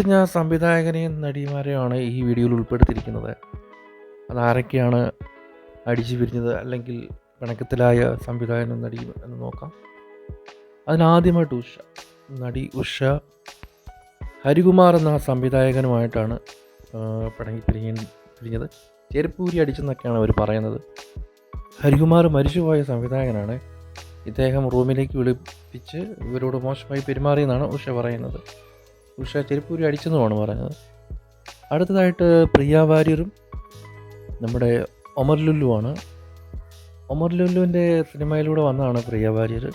വിട്ടുപിരിഞ്ഞ സംവിധായകനെയും നടിമാരെയുമാണ് ഈ വീഡിയോയിൽ ഉൾപ്പെടുത്തിയിരിക്കുന്നത്. അതാരൊക്കെയാണ് അടിച്ചു പിരിഞ്ഞത് അല്ലെങ്കിൽ പിണക്കത്തിലായ സംവിധായകനും നടിയും എന്ന് നോക്കാം. അതിനാദ്യമായിട്ട് ഉഷ നടി ഉഷ ഹരികുമാർ എന്ന സംവിധായകനുമായിട്ടാണ് പിണങ്ങി പിരിഞ്ഞ പിരിഞ്ഞത്. ചെരുപ്പൂരി അടിച്ചെന്നൊക്കെയാണ് അവർ പറയുന്നത്. ഹരികുമാർ മരിച്ചുപോയ സംവിധായകനാണ്. ഇദ്ദേഹം റൂമിലേക്ക് വിളിപ്പിച്ച് ഇവരോട് മോശമായി പെരുമാറിയെന്നാണ് ഉഷ പറയുന്നത്. ഉഷ ചെരുപ്പൂരി അടിച്ചെന്നുമാണ് പറയുന്നത്. അടുത്തതായിട്ട് പ്രിയ വാര്യരും നമ്മുടെ ഒമർ ലുല്ലുവാണ്. ഒമർ ലുല്ലുവിന്റെ സിനിമയിലൂടെ വന്നതാണ് പ്രിയ വാര്യർ.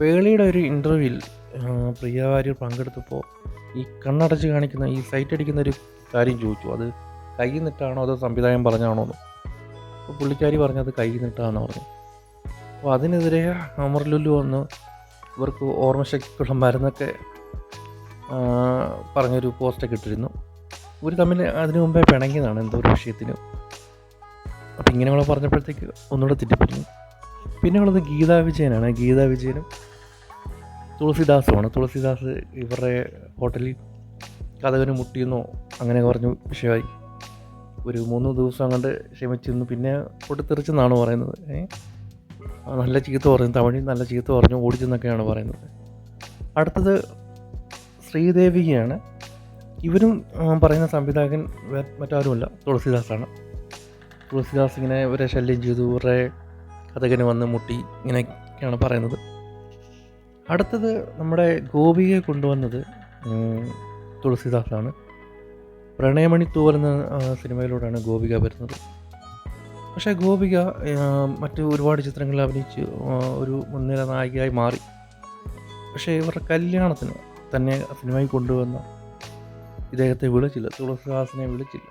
പേളിയുടെ ഒരു ഇന്റർവ്യൂവിൽ പ്രിയ വാര്യർ പങ്കെടുത്തപ്പോൾ ഈ കണ്ണടച്ച് കാണിക്കുന്ന ഈ സൈറ്റ് അടിക്കുന്ന ഒരു കാര്യം ചോദിച്ചു. അത് കൈ നിട്ടാണോ അതോ സംവിധായകൻ പറഞ്ഞാണോ എന്ന്. അപ്പോൾ പുള്ളിക്കാരി പറഞ്ഞത് കൈ നിട്ടാന്ന് പറഞ്ഞു. അപ്പോൾ അതിനെതിരെ അമർ ലുല്ലു വന്ന് ഇവർക്ക് ഓർമ്മശക്തിക്കുള്ള മരുന്നൊക്കെ പറഞ്ഞൊരു പോസ്റ്റൊക്കെ ഇട്ടിരുന്നു. ഇവർ തമ്മിൽ അതിനു മുമ്പേ പിണങ്ങിയതാണ് എന്തോ ഒരു വിഷയത്തിന്. അപ്പം ഇങ്ങനെ നമ്മൾ പറഞ്ഞപ്പോഴത്തേക്ക് ഒന്നുകൂടെ തെറ്റിപ്പിരിഞ്ഞു പിന്നെ ഉള്ളത് ഗീതാ വിജയനാണ്. ഗീതാ വിജയനും തുളസിദാസുമാണ്. തുളസിദാസ് ഇവരുടെ ഹോട്ടലിൽ കഥകന് മുട്ടിയെന്നോ അങ്ങനെ പറഞ്ഞു വിഷയമായി. ഒരു മൂന്ന് ദിവസം കണ്ട് ക്ഷമിച്ചിരുന്നു. പിന്നെ പൊട്ടിത്തെറിച്ചെന്നാണ് പറയുന്നത്. നല്ല ചീത്ത പറഞ്ഞു തമിഴിൽ നല്ല ചീത്ത പറഞ്ഞു ഓടിച്ചെന്നൊക്കെയാണ് പറയുന്നത്. അടുത്തത് ശ്രീദേവികയാണ് ഇവരും പറയുന്ന സംവിധായകൻ മറ്റാരുമല്ല തുളസിദാസാണ്. തുളസിദാസ് ഇങ്ങനെ ഇവരെ ശല്യം ചെയ്തു ഇവരുടെ കഥകന് വന്ന് മുട്ടി ഇങ്ങനെയൊക്കെയാണ് പറയുന്നത്. അടുത്തത് നമ്മുടെ ഗോപികയെ കൊണ്ടുവന്നത് തുളസിദാസാണ്. പ്രണയമണി തൂവൽ എന്ന സിനിമയിലൂടെയാണ് ഗോപിക വരുന്നത്. പക്ഷേ ഗോപിക മറ്റ് ഒരുപാട് ചിത്രങ്ങളിൽ അഭിനയിച്ച് ഒരു മുൻനിര നായികയായി മാറി. പക്ഷേ ഇവരുടെ കല്യാണത്തിന് തന്നെ സിനിമയിൽ കൊണ്ടുവന്ന ഇദ്ദേഹത്തെ വിളിച്ചില്ല തുളസിദാസിനെ വിളിച്ചില്ല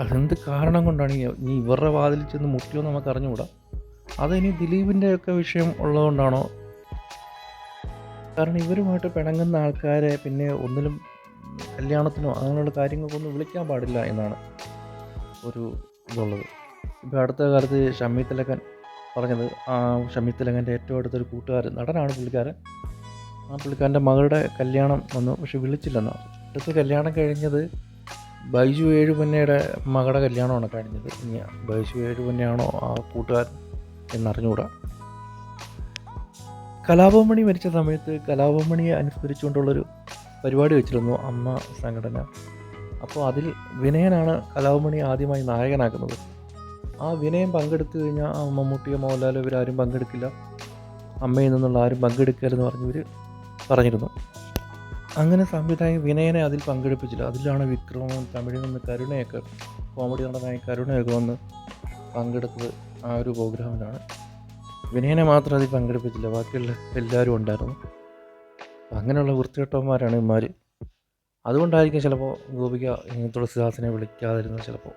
അതെന്ത് കാരണം കൊണ്ടാണ് ഇനി ഇവരുടെ വാതിൽ ചെന്ന് മുട്ടിയോ നമുക്ക് അറിഞ്ഞുകൂടാ. അതിനി ദിലീപിന്റെ ഒക്കെ വിഷയം ഉള്ളതുകൊണ്ടാണോ? കാരണം ഇവരുമായിട്ട് പിണങ്ങുന്ന ആൾക്കാരെ പിന്നെ ഒന്നിലും കല്യാണത്തിനോ അങ്ങനെയുള്ള കാര്യങ്ങൾക്കൊന്നും വിളിക്കാൻ പാടില്ല എന്നാണ് ഒരു ഇതുള്ളത്. ഇപ്പോൾ അടുത്ത കാലത്ത് ഷമ്മി തിലകൻ പറഞ്ഞത് ഷമ്മി തിലകന്റെ ഏറ്റവും അടുത്തൊരു കൂട്ടുകാരൻ നടനാണ് പുള്ളിക്കാരൻ. ആ പുള്ളിക്കാരന്റെ മകളുടെ കല്യാണം വന്നു പക്ഷെ വിളിച്ചില്ലെന്നോ. അടുത്ത കല്യാണം കഴിഞ്ഞത് ബൈജു ഏഴുപന്നയുടെ മകളുടെ കല്യാണമാണ് കഴിഞ്ഞത്. ഇനി ബൈജു ഏഴുപന്നയാണോ ആ കൂട്ടുകാരൻ എന്നറിഞ്ഞുകൂടാ. കലാഭവമണി മരിച്ച സമയത്ത് കലാഭവമണിയെ അനുസ്മരിച്ചുകൊണ്ടുള്ളൊരു പരിപാടി വെച്ചിരുന്നു അമ്മ സംഘടന. അപ്പോൾ അതിൽ വിനയനാണ് കലാഭവമണി ആദ്യമായി നായകനാക്കുന്നത് ആ വിനയം പങ്കെടുത്തു കഴിഞ്ഞാൽ ആ മമ്മൂട്ടിയോ മോഹൻലാലോ ഇവരാരും പങ്കെടുക്കില്ല. അമ്മയിൽ നിന്നുള്ള ആരും പങ്കെടുക്കരുതെന്ന് പറഞ്ഞവർ പറഞ്ഞിരുന്നു. അങ്ങനെ സംവിധായകൻ വിനയനെ അതിൽ പങ്കെടുപ്പിച്ചില്ല. അതിലാണ് വിക്രമൻ തമിഴിൽ നിന്ന് കരുണയൊക്കെ കോമഡി നടനായി കരുണയൊക്കെ വന്ന് പങ്കെടുത്തത് ആ ഒരു പ്രോഗ്രാമിലാണ് വിനയനെ മാത്രം അതിൽ പങ്കെടുപ്പിച്ചില്ല. ബാക്കിയുള്ള എല്ലാവരും ഉണ്ടായിരുന്നു. അങ്ങനെയുള്ള വൃത്തികെട്ടവന്മാരാണ് ഇമാർ അതുകൊണ്ടായിരിക്കും ചിലപ്പോൾ ഗോപിക തുളസിദാസിനെ വിളിക്കാതിരുന്നത് ചിലപ്പോൾ